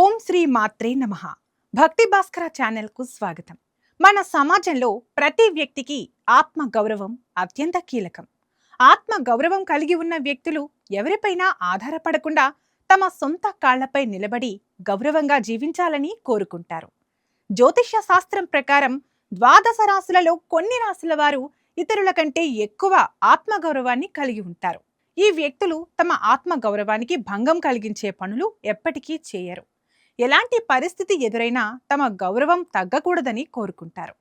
ఓం శ్రీ మాత్రే నమ. భక్తి భాస్కర ఛానల్కు స్వాగతం. మన సమాజంలో ప్రతి వ్యక్తికి ఆత్మ గౌరవం అత్యంత కీలకం. ఆత్మ గౌరవం కలిగి ఉన్న వ్యక్తులు ఎవరిపైనా ఆధారపడకుండా తమ సొంత కాళ్ళపై నిలబడి గౌరవంగా జీవించాలని కోరుకుంటారు. జ్యోతిష్య శాస్త్రం ప్రకారం ద్వాదశ రాశులలో కొన్ని రాశుల వారు ఇతరుల కంటే ఎక్కువ ఆత్మగౌరవాన్ని కలిగి ఉంటారు. ఈ వ్యక్తులు తమ ఆత్మ గౌరవానికి భంగం కలిగించే పనులు ఎప్పటికీ చేయరు. ఎలాంటి పరిస్థితి ఎదురైనా తమ గౌరవం తగ్గకూడదని కోరుకుంటారు.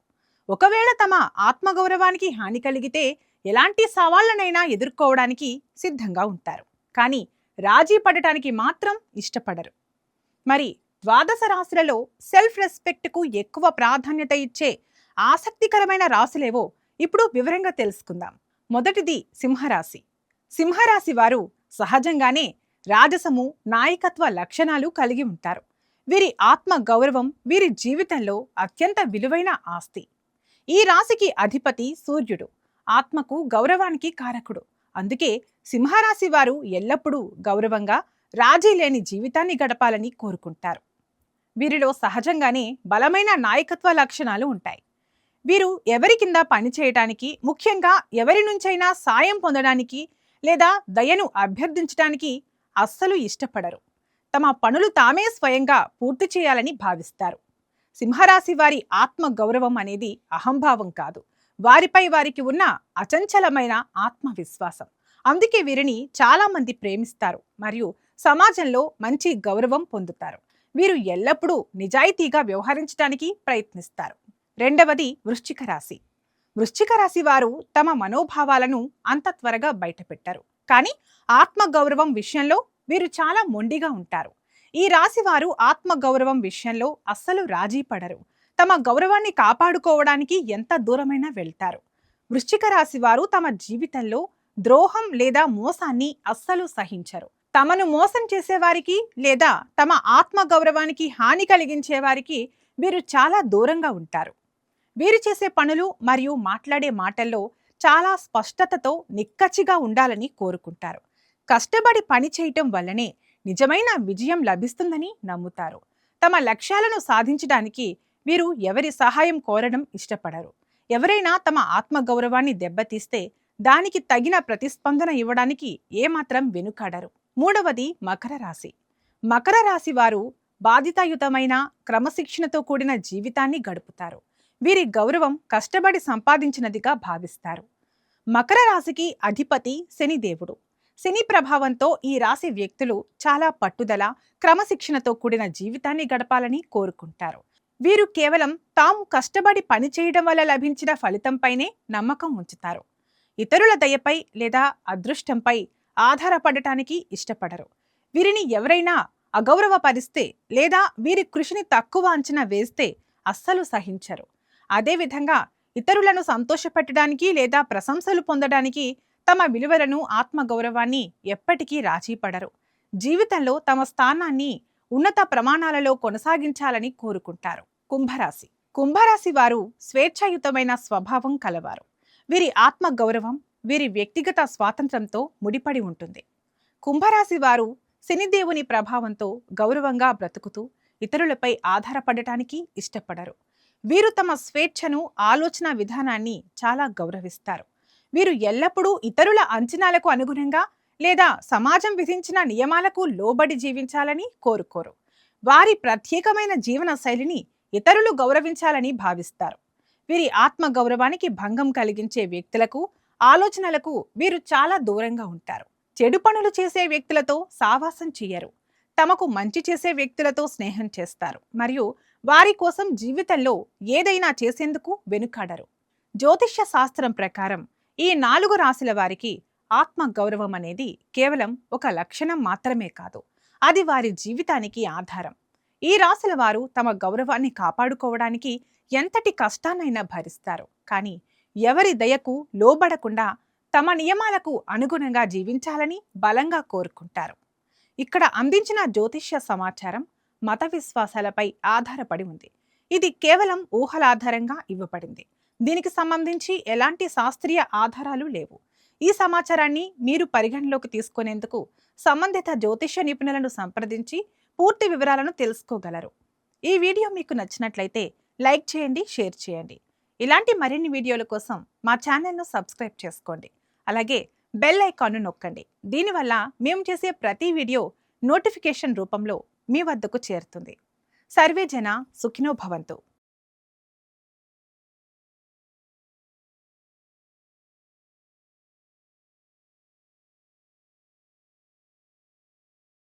ఒకవేళ తమ ఆత్మగౌరవానికి హాని కలిగితే ఎలాంటి సవాళ్ళనైనా ఎదుర్కోవడానికి సిద్ధంగా ఉంటారు. కానీ రాజీ పడటానికి మాత్రం ఇష్టపడరు. మరి ద్వాదశ రాశులలో సెల్ఫ్ రెస్పెక్ట్కు ఎక్కువ ప్రాధాన్యత ఇచ్చే ఆసక్తికరమైన రాశులేవో ఇప్పుడు వివరంగా తెలుసుకుందాం. మొదటిది సింహరాశి. సింహరాశి వారు సహజంగానే రాజసము నాయకత్వ లక్షణాలు కలిగి ఉంటారు. వీరి ఆత్మ గౌరవం వీరి జీవితంలో అత్యంత విలువైన ఆస్తి. ఈ రాశికి అధిపతి సూర్యుడు. ఆత్మకు గౌరవానికి కారకుడు. అందుకే సింహరాశి వారు ఎల్లప్పుడూ గౌరవంగా రాజీ లేని జీవితాన్ని గడపాలని కోరుకుంటారు. వీరిలో సహజంగానే బలమైన నాయకత్వ లక్షణాలు ఉంటాయి. వీరు ఎవరి కింద పనిచేయటానికి ముఖ్యంగా ఎవరి నుంచైనా సాయం పొందడానికి లేదా దయను అభ్యర్థించడానికి అస్సలు ఇష్టపడరు. తమ పనులు తామే స్వయంగా పూర్తి చేయాలని భావిస్తారు. సింహరాశి వారి ఆత్మ గౌరవం అనేది అహంభావం కాదు. వారిపై వారికి ఉన్న అచంచలమైన ఆత్మవిశ్వాసం. అందుకే వీరిని చాలామంది ప్రేమిస్తారు మరియు సమాజంలో మంచి గౌరవం పొందుతారు. వీరు ఎల్లప్పుడూ నిజాయితీగా వ్యవహరించడానికి ప్రయత్నిస్తారు. రెండవది వృశ్చిక రాశి. వృశ్చిక రాశి వారు తమ మనోభావాలను అంత త్వరగా బయటపెట్టారు. కానీ ఆత్మ గౌరవం విషయంలో వీరు చాలా మొండిగా ఉంటారు. ఈ రాశివారు ఆత్మగౌరవం విషయంలో అస్సలు రాజీ పడరు. తమ గౌరవాన్ని కాపాడుకోవడానికి ఎంత దూరమైనా వెళ్తారు. వృశ్చిక రాశి వారు తమ జీవితంలో ద్రోహం లేదా మోసాన్ని అస్సలు సహించరు. తమను మోసం చేసేవారికి లేదా తమ ఆత్మగౌరవానికి హాని కలిగించే వారికి వీరు చాలా దూరంగా ఉంటారు. వీరు చేసే పనులు మరియు మాట్లాడే మాటల్లో చాలా స్పష్టతతో నిక్కచ్చిగా ఉండాలని కోరుకుంటారు. కష్టపడి పని చేయటం వల్లనే నిజమైన విజయం లభిస్తుందని నమ్ముతారు. తమ లక్ష్యాలను సాధించడానికి వీరు ఎవరి సహాయం కోరడం ఇష్టపడరు. ఎవరైనా తమ ఆత్మగౌరవాన్ని దెబ్బతీస్తే దానికి తగిన ప్రతిస్పందన ఇవ్వడానికి ఏమాత్రం వెనుకాడరు. మూడవది మకర రాశి. మకర రాశి వారు బాధితాయుతమైన క్రమశిక్షణతో కూడిన జీవితాన్ని గడుపుతారు. వీరి గౌరవం కష్టపడి సంపాదించినదిగా భావిస్తారు. మకర రాశికి అధిపతి శనిదేవుడు. శని ప్రభావంతో ఈ రాశి వ్యక్తులు చాలా పట్టుదల క్రమశిక్షణతో కూడిన జీవితాన్ని గడపాలని కోరుకుంటారు. వీరు కేవలం తాము కష్టపడి పనిచేయడం వల్ల లభించిన ఫలితంపైనే నమ్మకం ఉంచుతారు. ఇతరుల దయపై లేదా అదృష్టంపై ఆధారపడటానికి ఇష్టపడరు. వీరిని ఎవరైనా అగౌరవపరిస్తే లేదా వీరి కృషిని తక్కువ అంచనా వేస్తే అస్సలు సహించరు. అదేవిధంగా ఇతరులను సంతోషపెట్టడానికి లేదా ప్రశంసలు పొందడానికి తమ విలువలను ఆత్మగౌరవాన్ని ఎప్పటికీ రాజీపడరు. జీవితంలో తమ స్థానాన్ని ఉన్నత ప్రమాణాలలో కొనసాగించాలని కోరుకుంటారు. కుంభరాశి. కుంభరాశి వారు స్వేచ్ఛాయుతమైన స్వభావం కలవారు. వీరి ఆత్మగౌరవం వీరి వ్యక్తిగత స్వాతంత్రంతో ముడిపడి ఉంటుంది. కుంభరాశి వారు శనిదేవుని ప్రభావంతో గౌరవంగా బ్రతుకుతూ ఇతరులపై ఆధారపడటానికి ఇష్టపడరు. వీరు తమ స్వేచ్ఛను ఆలోచన విధానాన్ని చాలా గౌరవిస్తారు. వీరు ఎల్లప్పుడూ ఇతరుల అంచనాలకు అనుగుణంగా లేదా సమాజం విధించిన నియమాలకు లోబడి జీవించాలని కోరుకోరు. వారి ప్రత్యేకమైన జీవన శైలిని ఇతరులు గౌరవించాలని భావిస్తారు. వీరి ఆత్మ గౌరవానికి భంగం కలిగించే వ్యక్తులకు ఆలోచనలకు వీరు చాలా దూరంగా ఉంటారు. చెడు పనులు చేసే వ్యక్తులతో సావాసం చేయరు. తమకు మంచి చేసే వ్యక్తులతో స్నేహం చేస్తారు. మరియు వారి కోసం జీవితంలో ఏదైనా చేసేందుకు వెనుకాడరు. జ్యోతిష్య శాస్త్రం ప్రకారం ఈ నాలుగు రాశుల వారికి ఆత్మ గౌరవం అనేది కేవలం ఒక లక్షణం మాత్రమే కాదు. అది వారి జీవితానికి ఆధారం. ఈ రాశుల వారు తమ గౌరవాన్ని కాపాడుకోవడానికి ఎంతటి కష్టాన్నైనా భరిస్తారు. కానీ ఎవరి దయకు లోబడకుండా తమ నియమాలకు అనుగుణంగా జీవించాలని బలంగా కోరుకుంటారు. ఇక్కడ అందించిన జ్యోతిష్య సమాచారం మత విశ్వాసాలపై ఆధారపడి ఉంది. ఇది కేవలం ఊహల ఆధారంగా ఇవ్వబడింది. దీనికి సంబంధించి ఎలాంటి శాస్త్రీయ ఆధారాలు లేవు. ఈ సమాచారాన్ని మీరు పరిగణలోకి తీసుకునేందుకు సంబంధిత జ్యోతిష నిపుణులను సంప్రదించి పూర్తి వివరాలను తెలుసుకోగలరు. ఈ వీడియో మీకు నచ్చినట్లయితే లైక్ చేయండి షేర్ చేయండి. ఇలాంటి మరిన్ని వీడియోల కోసం మా ఛానల్ను సబ్స్క్రైబ్ చేసుకోండి. అలాగే బెల్ ఐకాన్ను నొక్కండి. దీనివల్ల మేము చేసే ప్రతి వీడియో నోటిఫికేషన్ రూపంలో మీ వద్దకు చేరుతుంది. సర్వే జన సుఖినో భవంతు.